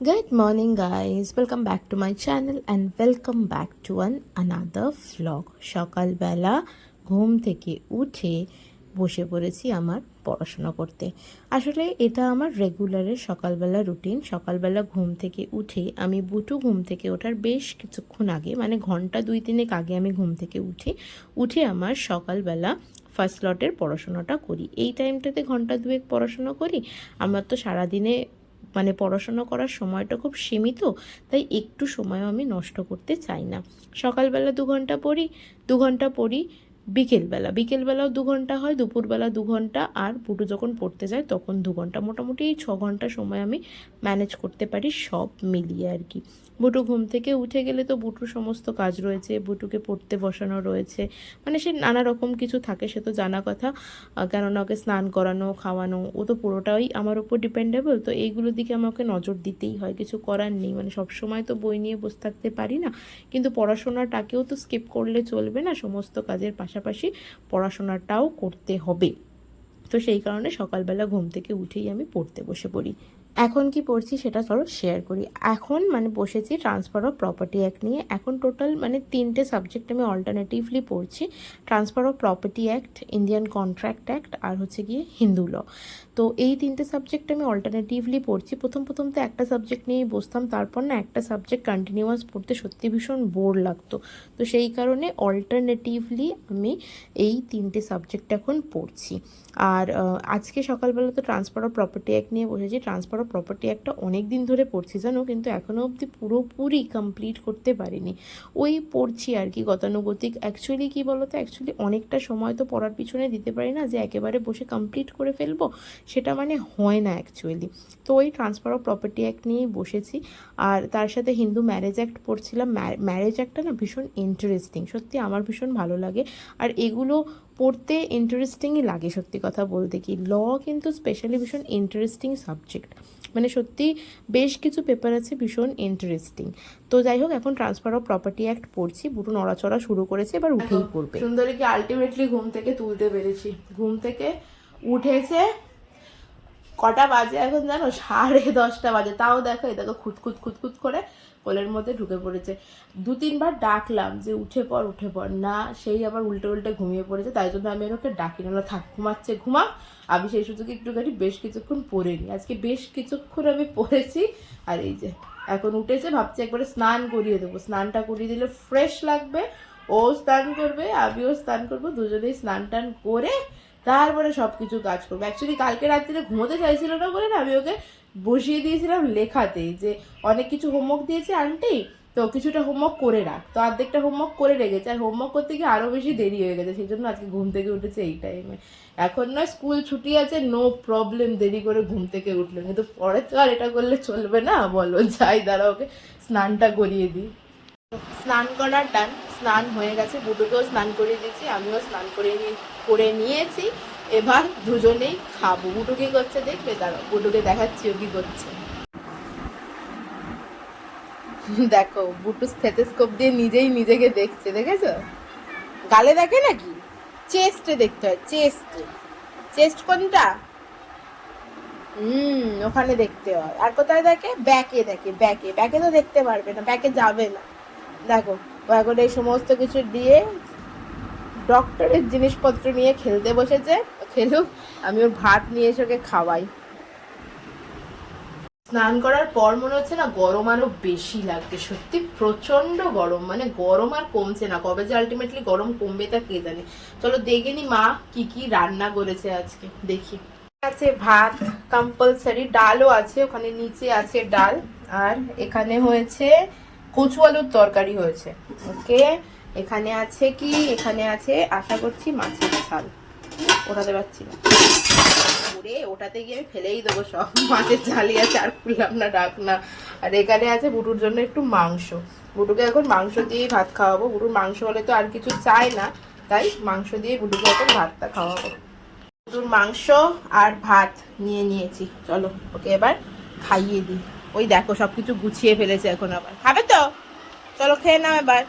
Good morning, guys. Welcome back to my channel and welcome back to an another vlog. সকালবেলা ঘুম থেকে উঠে বসে পড়েছি আমার পড়াশোনা করতে আসলে এটা আমার রেগুলারের সকালবেলা রুটিন সকালবেলা ঘুম থেকে উঠে আমি বুটু ঘুম থেকে ওঠার বেশ কিছুক্ষণ আগে মানে ঘণ্টা দুই তিনেক আগে আমি ঘুম থেকে উঠি উঠে আমার সকালবেলা ফার্স্ট লটের পড়াশোনাটা করি এই টাইমটাতে ঘণ্টা দুয়েক পড়াশোনা করি আমার তো সারাদিনে মানে পড়াশোনা করার সময়টা খুব সীমিত, তাই একটু সময়ও আমি নষ্ট করতে চাই না। সকালবেলা দু ঘণ্টা পড়ি, দু ঘণ্টা পড়ি বিকেলবেলা, বিকেলবেলাও দু ঘণ্টা হয়, দুপুরবেলা দু ঘণ্টা, আর বুটু যখন পড়তে যায় তখন দু ঘণ্টা। মোটামুটি এই ছ ঘণ্টা সময় আমি ম্যানেজ করতে পারি সব মিলিয়ে আর কি। বুটু ঘুম থেকে উঠে গেলে তো বুটুর সমস্ত কাজ রয়েছে, বুটুকে পড়তে বসানো রয়েছে মানে সে নানা রকম কিছু থাকে সে তো জানা কথা। কেননা ওকে স্নান করানো, খাওয়ানো, ও তো পুরোটাই আমার উপর ডিপেন্ডেবল তো এইগুলোর দিকে আমাকে নজর দিতেই হয়, কিছু করার নেই। মানে সব সময় তো বই নিয়ে বসে থাকতে পারি না, কিন্তু পড়াশোনাটাকেও তো স্কিপ করলে চলবে না, সমস্ত কাজের পাশাপাশি পড়াশোনাটাও করতে হবে। তো সেই কারণে সকালবেলা ঘুম থেকে উঠেই আমি পড়তে বসে পড়ি। এখন কি পড়ছি সেটা চলো শেয়ার করি। এখন মানে বসেছি ট্রান্সফার অফ প্রপার্টি অ্যাক্ট নিয়ে। এখন টোটাল মানে তিনটে সাবজেক্ট আমি অল্টারনেটিভলি পড়ছি। Transfer of property act Indian contract act আর হচ্ছে গিয়ে হিন্দু ল তো এই তিনটে সাবজেক্ট আমি অল্টারনেটিভলি পড়ছি। প্রথম প্রথম তো একটা সাবজেক্ট নিয়েই বসতাম, তারপর না একটা সাবজেক্ট কন্টিনিউয়াস পড়তে সত্যি ভীষণ বোর লাগতো। তো সেই কারণে অল্টারনেটিভলি আমি এই তিনটে সাবজেক্ট এখন পড়ছি। আর আজকে সকালবেলা তো ট্রান্সফার অফ প্রপার্টি অ্যাক্ট নিয়ে বসেছি। ট্রান্সফার অফ প্রপার্টি অ্যাক্টটা অনেক দিন ধরে পড়ছি জানো, কিন্তু এখনও অবধি পুরোপুরি কমপ্লিট করতে পারিনি। ওই পড়ছি আর কি গতানুগতিক। অ্যাকচুয়ালি কী বলো তো অ্যাকচুয়ালি অনেকটা সময় তো পড়ার পিছনে দিতে পারি না যে একেবারে বসে কমপ্লিট করে ফেলব সেটা মানে হয় না অ্যাকচুয়ালি তো ওই ট্রান্সফার অফ প্রপার্টি অ্যাক্ট নিয়েই বসেছি। আর তার সাথে হিন্দু ম্যারেজ অ্যাক্ট পড়ছিলাম। ম্যারেজ অ্যাক্টটা না ভীষণ ইন্টারেস্টিং সত্যি আমার ভীষণ ভালো লাগে। আর এগুলো পড়তে ইন্টারেস্টিংই লাগে সত্যি কথা বলতে কি। ল কিন্তু স্পেশালি ভীষণ ইন্টারেস্টিং সাবজেক্ট মানে সত্যি বেশ কিছু পেপার আছে ভীষণ ইন্টারেস্টিং তো যাই হোক এখন ট্রান্সফার অফ প্রপার্টি অ্যাক্ট পড়ছি। বুটু নড়াচড়া শুরু করেছে এবার উঠেই পড়বে। সুন্দরীকে আলটিমেটলি ঘুম থেকে তুলতে পেরেছি। ঘুম থেকে উঠেছে কটা বাজে এখন জানো? সাড়ে দশটা বাজে। তাও দেখো, এই দেখো খুঁতখুত খুঁতখুত করে কোলের মধ্যে ঢুকে পড়েছে। দু তিনবার ডাকলাম যে, উঠে পড় উঠে পড়। না, সেই আবার উল্টে উল্টে ঘুমিয়ে পড়েছে। তাই জন্য আমি ওকে ডাকি না। থাক, ঘুমাচ্ছে ঘুমা আমি সেই সুযোগে একটুখানি বেশ কিছুক্ষণ পড়ে নিই। আজকে বেশ কিছুক্ষণ আমি পড়েছি। আর এই যে, এখন উঠেছে, ভাবছি একবারে স্নান করিয়ে দেবো। স্নানটা করিয়ে দিলে ফ্রেশ লাগবে, ও স্নান করবে, আমিও স্নান করব। দুজনেই স্নান টান করে তারপরে সব কিছু কাজ করব। অ্যাকচুয়ালি কালকে রাত্রিরে ঘুমোতে চাইছিল না বলে না, আমি ওকে বসিয়ে দিয়েছিলাম লেখাতে যে অনেক কিছু হোমওয়ার্ক দিয়েছে আন্টি, তো কিছুটা হোমওয়ার্ক করে রাখ। তো অর্ধেকটা হোমওয়ার্ক করে রেখেছে, আর হোমওয়ার্ক করতে গিয়ে আরও বেশি দেরি হয়ে গেছে সেই জন্য আজকে ঘুম থেকে উঠেছে এই টাইমে এখন নয় স্কুল ছুটি আছে নো প্রবলেম দেরি করে ঘুম থেকে উঠল। কিন্তু পরে তো আর এটা করলে চলবে না, বলো, যাই দাঁড়া ওকে স্নানটা করিয়ে দিই। স্নান করার ডান স্নান হয়ে গেছে, বুটুকেও স্নান করিয়ে দিয়েছি, আমিও স্নান করে করে নিয়েছি। এবার দুজনেই খাব। বুটু কি করছে দেখবে? দাঁড়াও, বুটুকে দেখাচ্ছি ও কি করছে। দেখো, বুটু স্টেথোস্কোপ দিয়ে নিজেই নিজেকে দেখছে, দেখেছ? গালে দেখে নাকি? চেস্টে দেখতে হয় চেস্টে চেস্ট কোনটা? হুম, ওখানে দেখতে হয়। আর কোথায় দেখে? ব্যাকে দেখে ব্যাকে ব্যাকে তো দেখতে পারবে না ব্যাকে যাবে না। দেখো এখন এই সমস্ত কিছু দিয়ে ডক্টরের জিনিসপত্র নিয়ে খেলতে বসেছে। খেলুক, আমি ওর ভাত নিয়ে এসে ওকে খাওয়াই। স্নান করার পর মনে হচ্ছে না গরম আরও বেশি লাগছে। সত্যি প্রচণ্ড গরম মানে গরম আর কমছে না। কবে যে আলটিমেটলি গরম কমবে তা কে জানে। চলো দেখে নি মা কি কি রান্না করেছে আজকে। দেখি। আছে ভাত কম্পালসারি ডালও আছে, ওখানে নিচে আছে ডাল। আর এখানে হয়েছে কচু আলুর তরকারি হয়েছে। ওকে, এখানে আছে কি? এখানে আছে, আশা করছি মাছের ঝাল। ওঠাতে পারছি না। ওরে, ওটাতে গিয়ে আমি ফেলেই দেবো সব। মাছের ঝালি আছে, আর খুললাম না, ডাক না। আর এখানে আছে বুটুর জন্য একটু মাংস। বুটুকে এখন মাংস দিয়েই ভাত খাওয়াবো। বুটুর মাংস হলে তো আর কিছু চায় না। তাই মাংস দিয়ে বুটুকে এখন ভাতটা খাওয়াবো। বুটুর মাংস আর ভাত নিয়ে নিয়েছি। চলো, ওকে এবার খাইয়ে দিই। ওই দেখো সব কিছু গুছিয়ে ফেলেছে এখন আবার। খাবে তো? চলো খেয়ে নাও এবার।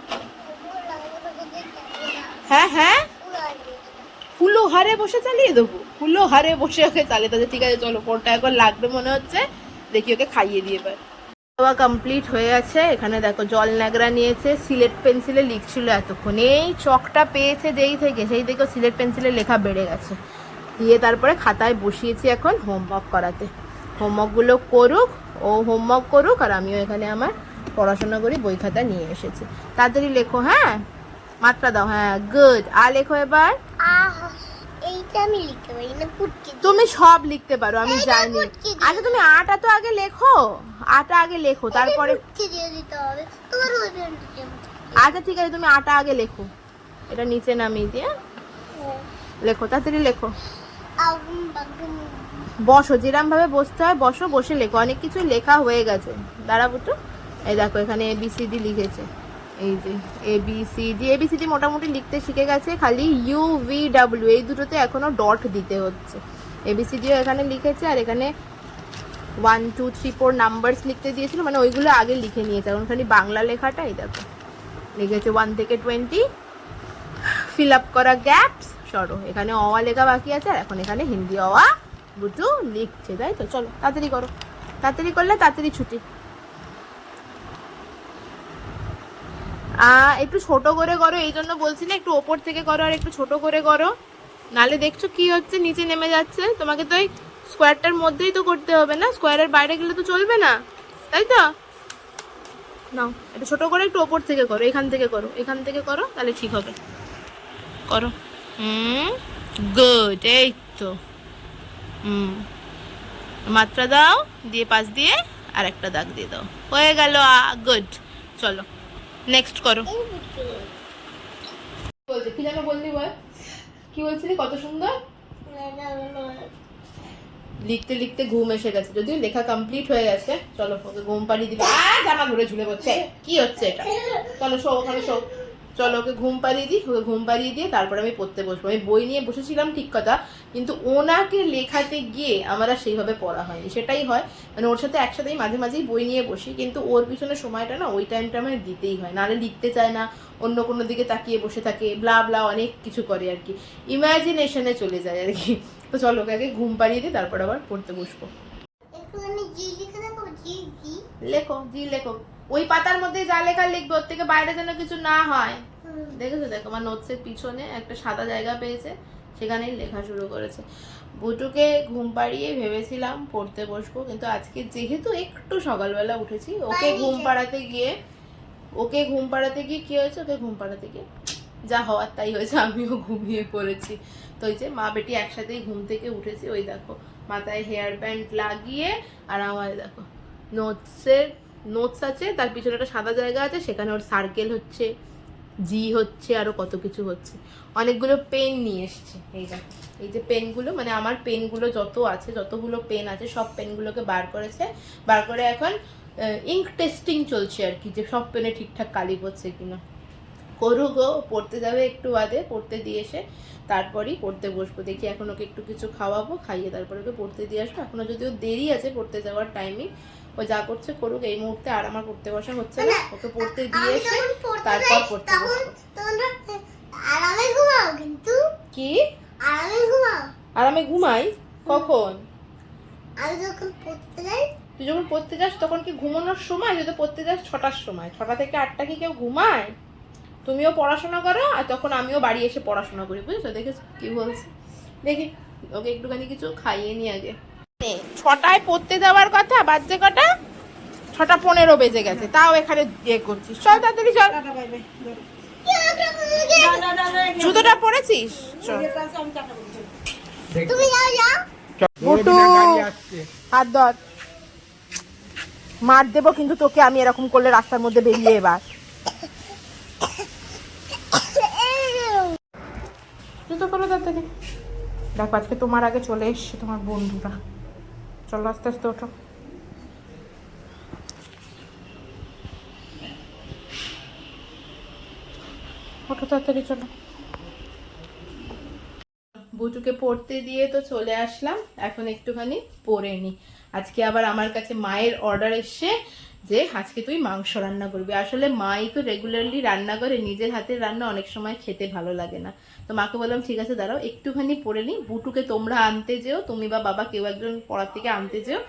হ্যাঁ হ্যাঁ? ফুলো হারে বসে চালিয়ে দেবো। ফুলো হারে বসে ওকে চালিয়ে দেবো। ঠিক আছে, চলো কোনটা এখন লাগবে মনে হচ্ছে। দেখি ওকে খাইয়ে দিয়ে এবার। দেওয়া কমপ্লিট হয়ে গেছে। এখানে দেখো, জল ন্যাগরা নিয়েছে। সিলেট পেন্সিলে লিখছিল এতক্ষণ। এই চকটা পেয়েছে যেই থেকে, সেই থেকে সিলেট পেন্সিলে লেখা বেড়ে গেছে। দিয়ে তারপরে খাতায় বসিয়েছি এখন হোমওয়ার্ক করাতে। হোমওয়ার্কগুলো করুক ও হোমওয়ার্ক করুক আর আমিও এখানে আমার পড়াশোনা করি বই খাতা নিয়ে এসেছি। তাড়াতাড়ি লেখো হ্যাঁ? মাত্রা দাও হ্যাঁ গুড আর লেখো এবার। তুমি সব লিখতে পারো আমি জানি। আচ্ছা তুমি আটা তো আগে লেখো? আটা আগে লেখো তারপরে আচ্ছা ঠিক আছে তুমি আটা আগে লেখো। এটা নিচে নামিয়ে দিয়ে। লেখো তাড়াতাড়ি লেখো। বসো যেরম ভাবে বসতে হয় বসো, বসে লেখো। অনেক কিছু লেখা হয়ে গেছে। দাঁড়াবো তো এই দেখো, এখানে এ বি সি ডি লিখেছে। এই যে A B C D A B C D মোটামুটি লিখতে শিখে গেছে, খালি ইউ ভি ডাব্লিউ এই দুটোতে এখনও ডট দিতে হচ্ছে। এ বি ডিও এখানে লিখেছে, আর এখানে one two three four numbers লিখতে দিয়েছিল মানে ওইগুলো আগে লিখে নিয়েছে। এখন খালি বাংলা লেখাটাই দেখো। লিখেছে ওয়ান থেকে টোয়েন্টি ফিল আপ করা গ্যাপস সরো এখানে অওয়া লেখা বাকি আছে, আর এখন এখানে হিন্দি অওয়া বুটু লিখছে, তাই তো? চলো, তাড়াতাড়ি করো। তাড়াতাড়ি করলে তাড়াতাড়ি ছুটি। একটু ছোট করে করো, এই জন্য বলছি না, একটু ওপর থেকে করো, আর একটু ছোট করে করো। নালে দেখছ কি হচ্ছে, নিচে নেমে যাচ্ছে। তোমাকে তো ওই স্কোয়ারটার মধ্যেই তো করতে হবে না, স্কোয়ারের বাইরে গেলে তো চলবে না, তাই তো? নাও, একটু ছোট করে একটু ওপর থেকে করো, এখান থেকে করো, এখান থেকে করো, তাহলে ঠিক হবে। করো। হুম গুড এই তো। হুম মাত্রা দাও, দিয়ে পাশ দিয়ে আর একটা দাগ দিয়ে দাও। হয়ে গেল গুড চলো নেক্সট করো। কি যেন বললি বল। কি বলছিলি? কত সুন্দর? লিখতে লিখতে ঘুম এসে গেছে। যদিও লেখা কমপ্লিট হয়ে গেছে। চলো, ওকে ঘুম পাড়িয়ে দিবে। জামা ধরে ঝুলে পড়ছে। কি হচ্ছে এটা? চলো, শো, ওখানে শো। চলো ওকে ঘুম পাড়িয়ে দিই ওকে ঘুম পাড়িয়ে দিয়ে তারপরে আমি পড়তে বসবো। আমি বই নিয়ে বসেছিলাম ঠিক কথা কিন্তু ওনাকে লেখাতে গিয়ে আমার আর সেইভাবে পড়া হয়নি। সেটাই হয় মানে ওর সাথে একসাথেই মাঝে মাঝেই বই নিয়ে বসি কিন্তু ওর পিছনে সময়টা না ওই টাইমটা আমার দিতেই হয়। নাহলে লিখতে চায় না অন্য কোনো দিকে তাকিয়ে বসে থাকে ব্লা ব্লা অনেক কিছু করে আর কি। ইমাজিনেশনে চলে যায় আর কি। তো চলো ওকে আগে ঘুম পাড়িয়ে দিই তারপর আবার পড়তে বসবো। লেখো জি লেখো। ওই পাতার মধ্যে যা লেখা লিখবে ওর থেকে বাইরে যেন কিছু না হয়। দেখেছ? দেখো আমার নোটসের পিছনে একটা সাদা জায়গা পেয়েছে সেখানেই লেখা শুরু করেছে। বুটুকে ঘুম পাড়িয়ে ভেবেছিলাম পড়তে বসবো কিন্তু আজকে যেহেতু একটু সকালবেলা উঠেছি ওকে ঘুম পাড়াতে গিয়ে ওকে ঘুম পাড়াতে গিয়ে কি হয়েছে? ওকে ঘুম পাড়াতে গিয়ে যা হওয়ার তাই হয়েছে আমিও ঘুমিয়ে পড়েছি। তো ওই যে মা বেটি একসাথেই ঘুম থেকে উঠেছি ওই দেখো মাথায় হেয়ার ব্যান্ড লাগিয়ে আর আমার দেখো নোটসের নোটস আছে, তার পিছনে একটা সাদা জায়গা আছে, সেখানে ওর সার্কেল হচ্ছে জি হচ্ছে, আরও কত কিছু হচ্ছে। অনেকগুলো পেন নিয়ে এসছে, এই এই যে পেনগুলো মানে আমার পেনগুলো যত আছে, যতগুলো পেন আছে, সব পেনগুলোকে বার করেছে। বার করে এখন ইঙ্ক টেস্টিং চলছে আর কি, যে সব পেনে ঠিকঠাক কালি পড়ছে কিনা। করুক ও পড়তে যাবে একটু বাদে, পড়তে দিয়ে এসে তারপরেই পড়তে বসবো। দেখি এখন ওকে একটু কিছু খাওয়াবো, খাইয়ে তারপরে ওকে পড়তে দিয়ে আসব। এখনও যদিও দেরি আছে পড়তে যাওয়ার টাইমিং ও যা করছে করুক এই মুহূর্তে আর আমার পড়তে বসা হচ্ছে না। ওকে পড়তে দিয়ে এসে তারপর পড়তে বসবো। আরামে ঘুমাও কিন্তু। কি? আরামে ঘুমাও। আর আমি ঘুমাই? কখন? আমি যখন পড়তে যাই। তুই যখন পড়তে যাস তখন কি ঘুমানোর সময়? যদি পড়তে যাস ছটার সময়। ছটা থেকে আটটা কি কেউ ঘুমায়? তুমিও পড়াশোনা করো আর তখন আমিও বাড়ি এসে পড়াশোনা করি। বুঝেছ? দেখেছ কি বলছি? দেখি ওকে একটুখানি কিছু খাইয়ে নি আগে। ছটায় পড়তে যাওয়ার কথা বাজে কটা? ছটা পনেরো বেজে গেছে তাও এখানে ইয়ে করছিস। চল তাড়াতাড়ি চল। জুতোটা পরেছিস? চল। তুমি যাও যাও। মোটু হাত ধর। মার দেবো কিন্তু তোকে আমি এরকম করলে রাস্তার মধ্যে বেরিয়ে এবার। জুতো করো তাড়াতাড়ি। দেখো আজকে তোমার আগে চলে এসছে তোমার বন্ধুরা। চলো, আস্তে আস্তে ওঠো। তাড়াতাড়ি, চলো। বুটুকে পড়তে দিয়ে তো চলে আসলাম, এখন একটুখানি পরে নি। আজকে আবার আমার কাছে মায়ের অর্ডার এসছে যে আজকে তুই মাংস রান্না করবি। আসলে মাই তো রেগুলারলি রান্না করে, নিজের হাতের রান্না অনেক সময় খেতে ভালো লাগে না। তো মাকে বললাম, ঠিক আছে, দাঁড়াও, একটুখানি পড়ে নি বুটুকে তোমরা আনতে যেও, তুমি বা বাবা কেউ একজন পড়ার থেকে আনতে যেও,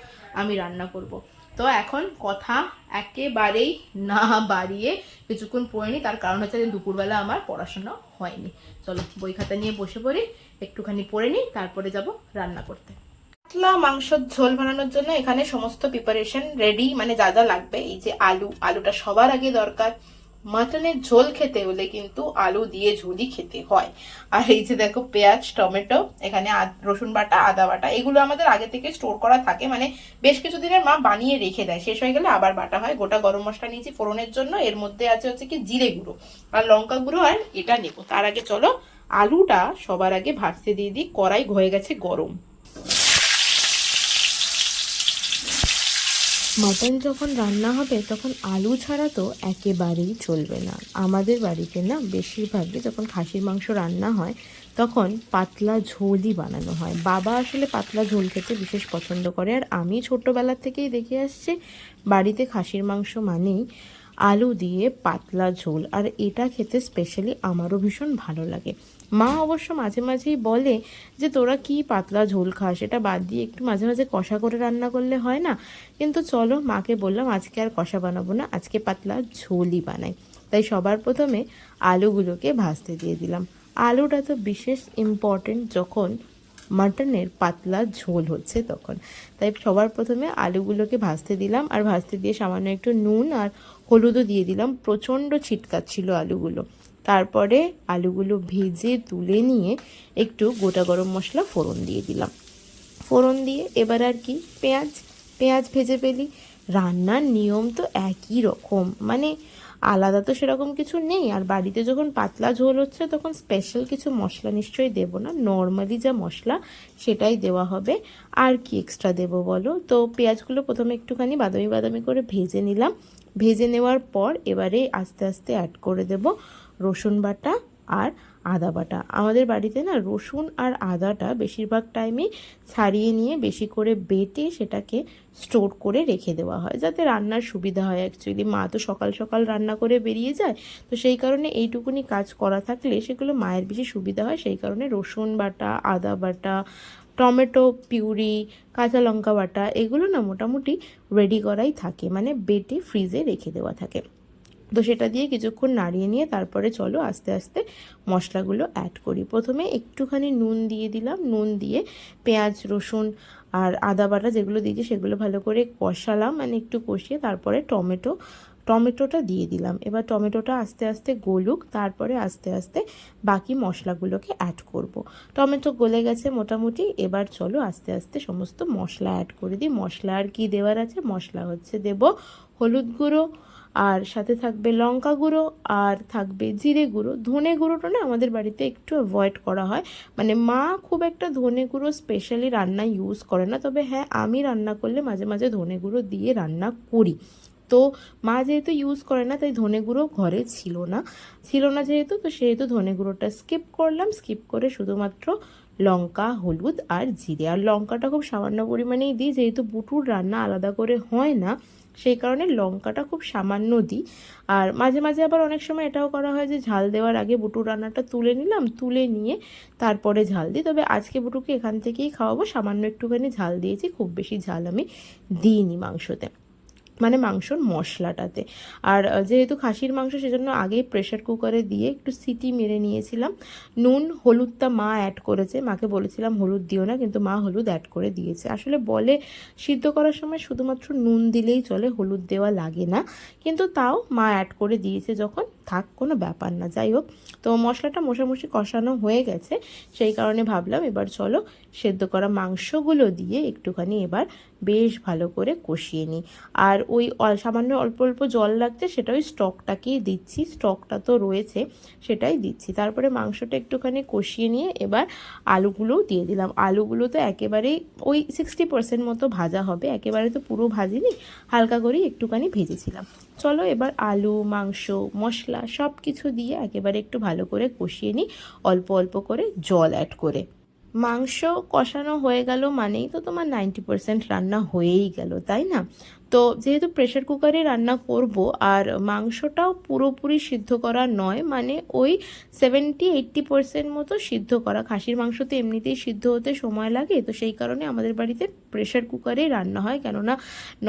আমি রান্না করব। তো এখন কথা একেবারেই না বাড়িয়ে কিছুক্ষণ পড়ে নি তার কারণ হচ্ছে দুপুরবেলা আমার পড়াশোনা হয়নি। চলো, বই খাতা নিয়ে বসে পড়ি, একটুখানি পড়ে নিই, তারপরে যাব রান্না করতে। পাতলা মাংসর ঝোল বানানোর জন্য এখানে সমস্ত প্রিপারেশন রেডি মানে যা যা লাগবে, এই যে আলু, আলুটা সবার আগে দরকার। মাটনের ঝোল খেতে হলে কিন্তু আলু দিয়ে ঝোলই খেতে হয়। আর এই যে দেখো, পেঁয়াজ, টমেটো, এখানে রসুন বাটা, আদা বাটা, এগুলো আমাদের আগে থেকে স্টোর করা থাকে মানে বেশ কিছুদিনের মা বানিয়ে রেখে দেয়। শেষ হয়ে গেলে আবার বাটা হয়। গোটা গরম মশলা নিয়েছি ফোড়নের জন্য। এর মধ্যে আছে হচ্ছে কি, জিরে গুঁড়ো। আর লঙ্কা গুঁড়ো আর এটা নেব। তার আগে চলো, আলুটা সবার আগে ভাজতে দিয়ে দিই। কড়াই হয়ে গেছে গরম। মাটন যখন রান্না হবে, তখন আলু ছাড়া তো একেবারেই চলবে না। আমাদের বাড়িতে না বেশিরভাগই যখন খাসির মাংস রান্না হয়, তখন পাতলা ঝোলই বানানো হয়। বাবা আসলে পাতলা ঝোল খেতে বিশেষ পছন্দ করে। আর আমি ছোটোবেলার থেকেই দেখে আসছি, বাড়িতে খাসির মাংস মানেই আলু দিয়ে পাতলা ঝোল। আর এটা খেতে স্পেশালি আমারও ভীষণ ভালো লাগে। মা অবশ্য মাঝে মাঝেই বলে যে, তোরা কি পাতলা ঝোল খাস? এটা বাদ দিয়ে একটু মাঝে মাঝে কষা করে রান্না করলে হয় না। কিন্তু চলো, মাকে বললাম, আজকে আর কষা বানাবো না, আজকে পাতলা ঝোলই বানাই। তাই সবার প্রথমে আলুগুলোকে ভাজতে দিয়ে দিলাম। আলুটা তো বিশেষ ইম্পর্টেন্ট যখন মাটনের পাতলা ঝোল হচ্ছে তখন। তাই সবার প্রথমে আলুগুলোকে ভাজতে দিলাম আর ভাজতে দিয়ে সামান্য একটু নুন আর হলুদও দিয়ে দিলাম। প্রচণ্ড ছিটকাচ্ছিল আলুগুলো। তারপরে আলুগুলো ভেজে তুলে নিয়ে একটু গোটা গরম মশলা ফোড়ন দিয়ে দিলাম। ফোড়ন দিয়ে এবার আর কি পেঁয়াজ পেঁয়াজ ভেজে ফেলি। রান্নার নিয়ম তো একই রকম। মানে আলাদা তো সেরকম কিছু নেই। আর বাড়িতে যখন পাতলা ঝোল হচ্ছে তখন স্পেশাল কিছু মশলা নিশ্চয়ই দেবো না। নর্মালি যা মশলা সেটাই দেওয়া হবে। আর কি এক্সট্রা দেবো বলো? তো পেঁয়াজগুলো প্রথমে একটুখানি বাদামি বাদামি করে ভেজে নিলাম। ভেজে নেওয়ার পর এবারে আস্তে আস্তে অ্যাড করে দেব। রসুন বাটা আর আদা বাটা। আমাদের বাড়িতে না রসুন আর আদাটা বেশিরভাগ টাইমে ছাড়িয়ে নিয়ে বেশি করে বেটে সেটাকে স্টোর করে রেখে দেওয়া হয়, যাতে রান্নার সুবিধা হয় অ্যাকচুয়ালি মা তো সকাল সকাল রান্না করে বেরিয়ে যায়, তো সেই কারণে এইটুকুনি কাজ করা থাকলে সেগুলো মায়ের বেশি সুবিধা হয়, সেই কারণে রসুন বাটা, আদা বাটা, টমেটো, পিউরি, কাঁচা লঙ্কা বাটা, এগুলো না মোটামুটি রেডি করাই থাকে মানে বেটে ফ্রিজে রেখে দেওয়া থাকে। তো সেটা দিয়ে কিছুক্ষণ নাড়িয়ে নিয়ে তারপরে চলো আস্তে আস্তে মশলাগুলো অ্যাড করি। প্রথমে একটুখানি নুন দিয়ে দিলাম। নুন দিয়ে পেঁয়াজ, রসুন আর আদা বাটা যেগুলো দিয়েছি সেগুলো ভালো করে কষালাম মানে একটু কষিয়ে তারপরে টমেটো, টমেটোটা দিয়ে দিলাম। এবার টমেটোটা আস্তে আস্তে গলুক, তারপরে আস্তে আস্তে বাকি মশলাগুলোকে অ্যাড করব। টমেটো গলে গেছে মোটামুটি, এবার চলো আস্তে আস্তে সমস্ত মশলা অ্যাড করে দিই। মশলা আর কি দেওয়ার আছে? মশলা হচ্ছে দেব হলুদ গুঁড়ো আর সাথে থাকবে লঙ্কা গুঁড়ো আর থাকবে জিরে গুঁড়ো। ধনে গুঁড়োটা না আমাদের বাড়িতে একটু অ্যাভয়েড করা হয়। মানে মা খুব একটা ধনে গুঁড়ো স্পেশালি রান্না ইউজ করে না। তবে হ্যাঁ আমি রান্না করলে মাঝে মাঝে ধনে গুঁড়ো দিয়ে রান্না করি। তো মা যেহেতু ইউজ করে না, তাই ধনে গুঁড়ো ঘরে ছিল না। ছিল না যেহেতু, তো সেহেতু ধনে গুঁড়োটা স্কিপ করলাম। স্কিপ করে শুধুমাত্র লঙ্কা, হলুদ আর জিরে। আর লঙ্কাটা খুব সামান্য পরিমাণেই দিই, যেহেতু বুটুর রান্না আলাদা করে হয় না, সেই কারণে লঙ্কাটা খুব সামান্য দিই। আর মাঝে মাঝে আবার অনেক সময় এটাও করা হয় যে, ঝাল দেওয়ার আগে বুটুর রান্নাটা তুলে নিলাম, তুলে নিয়ে তারপরে ঝাল দিই। তবে আজকে বুটুকে এখান থেকেই খাওয়াবো, সামান্য একটুখানি ঝাল দিয়েছি, খুব বেশি ঝাল আমি দিইনি মাংসতে। মানে মাংসর মশলাটাতে। আর যেহেতু খাসির মাংস সেজন্য আগেই প্রেশার কুকারে দিয়ে একটু সিটি মেরে নিয়েছিলাম। নুন, হলুদটা মা অ্যাড করেছে। মাকে বলেছিলাম, হলুদ দিও না। কিন্তু মা হলুদ অ্যাড করে দিয়েছে। আসলে বলে সিদ্ধ করার সময় শুধুমাত্র নুন দিলেই চলে, হলুদ দেওয়া লাগে না। কিন্তু তাও মা অ্যাড করে দিয়েছে যখন। থাক, কোনো ব্যাপার না। যাই হোক, তো মশলাটা মোশামুশি কষানো হয়ে গেছে। সেই কারণে ভাবলাম এবার চলো সেদ্ধ করা মাংসগুলো দিয়ে একটুখানি এবার বেশ ভালো করে কষিয়ে নিই। আর ওই সামান্য অল্প অল্প জল লাগছে সেটা ওই স্টকটাকেই দিচ্ছি, স্টকটা তো রয়েছে সেটাই দিচ্ছি। তারপরে মাংসটা একটুখানি কষিয়ে নিয়ে এবার আলুগুলোও দিয়ে দিলাম। আলুগুলো তো একেবারেই ওই সিক্সটি পার্সেন্ট মতো ভাজা হবে, একেবারে তো পুরো ভাজিনি, হালকা করেই একটুখানি ভেজেছিলাম। চলো এবার আলু, মাংস, মশলা সব কিছু দিয়ে একেবারে একটু ভালো করে কষিয়ে নিই, অল্প অল্প করে জল অ্যাড করে। মাংস কষানো হয়ে গেল মানেই তো তোমার নাইনটি পার্সেন্ট রান্না হয়েই গেল তাই না? তো যেহেতু প্রেশার কুকারে রান্না করব, আর মাংসটাও পুরোপুরি সিদ্ধ করা নয় মানে ওই সেভেন্টি এইট্টি পার্সেন্ট মতো সিদ্ধ করা। খাসির মাংস তো এমনিতেই সিদ্ধ হতে সময় লাগে, তো সেই কারণে আমাদের বাড়িতে প্রেশার কুকারেই রান্না হয়, কেননা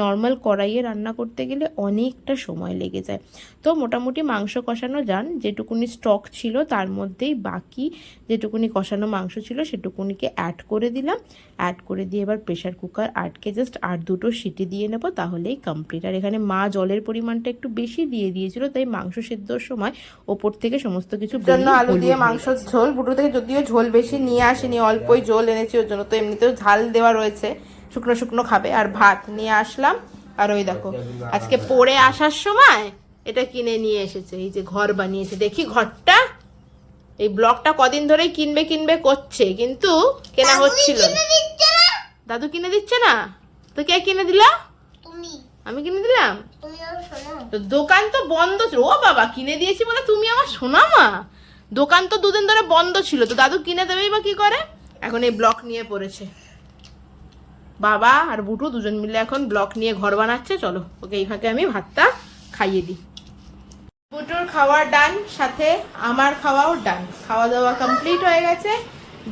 নর্মাল কড়াইয়ে রান্না করতে গেলে অনেকটা সময় লেগে যায়। তো মোটামুটি মাংস কষানো যান, যেটুকুনি স্টক ছিল তার মধ্যেই বাকি যেটুকুনি কষানো মাংস ছিল সেটুকুনিকে অ্যাড করে দিলাম। অ্যাড করে দিয়ে এবার প্রেশার কুকার আটকে জাস্ট আর দুটো সিটি দিয়ে নেব তাহলেই কমপ্লিট আর এখানে মা জলের পরিমাণটা একটু বেশি দিয়ে দিয়েছিল তাই মাংস সেদ্ধর সময় ওপর থেকে সমস্ত কিছু জন্য আলু দিয়ে মাংস ঝোল বুটু থেকে যদিও ঝোল বেশি নিয়ে আসেনি অল্পই ঝোল এনেছি ওর জন্য তো এমনিতেও ঝাল দেওয়া রয়েছে। শুকনো শুকনো খাবে। আর ভাত নিয়ে আসলাম। আর ওই দেখো আজকে পড়ে আসার সময় এটা কিনে নিয়ে এসেছে এই যে ঘর বানিয়েছে। দেখি ঘরটা এই ব্লকটা কদিন ধরেই কিনবে কিনবে করছে কিন্তু কেনা হচ্ছিল দাদু কিনে দিচ্ছে না? তো কে কিনে দিলা? আমি কিনে দিলাম? তো দোকান তো বন্ধ ছিল। ও বাবা কিনে দিয়েছি বলে তুমি আমার শোনা মা দোকান তো দুদিন ধরে বন্ধ ছিল। তো দাদু কিনে দেবেই বা কি করে? এখন এই ব্লক নিয়ে পড়েছে। বাবা আর বুটু দুজন মিলে এখন ব্লক নিয়ে ঘর বানাচ্ছে। চলো ওকে এই ফাঁকে আমি ভাতটা খাইয়ে দিই। বুটুর খাওয়া ডান সাথে আমার খাওয়াও ডান। খাওয়া দাওয়া কমপ্লিট হয়ে গেছে।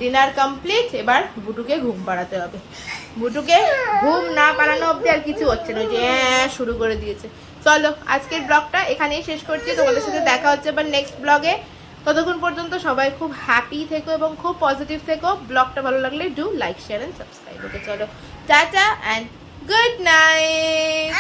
ডিনার কমপ্লিট এবার বুটুকে ঘুম পাড়াতে হবে। বুটুকে ঘুম না পালানো অব্দি আর কিছু হচ্ছে না যে শুরু করে দিয়েছে। চলো, আজকের ব্লগটা এখানেই শেষ করছি, তোমাদের সাথে দেখা হচ্ছে এবার নেক্সট ব্লগে। ততক্ষণ পর্যন্ত সবাই খুব হ্যাপি থেকো এবং খুব পজিটিভ থেকো। ব্লগটা ভালো লাগলে do like share and subscribe okay, চলো, টাটা অ্যান্ড গুড নাইট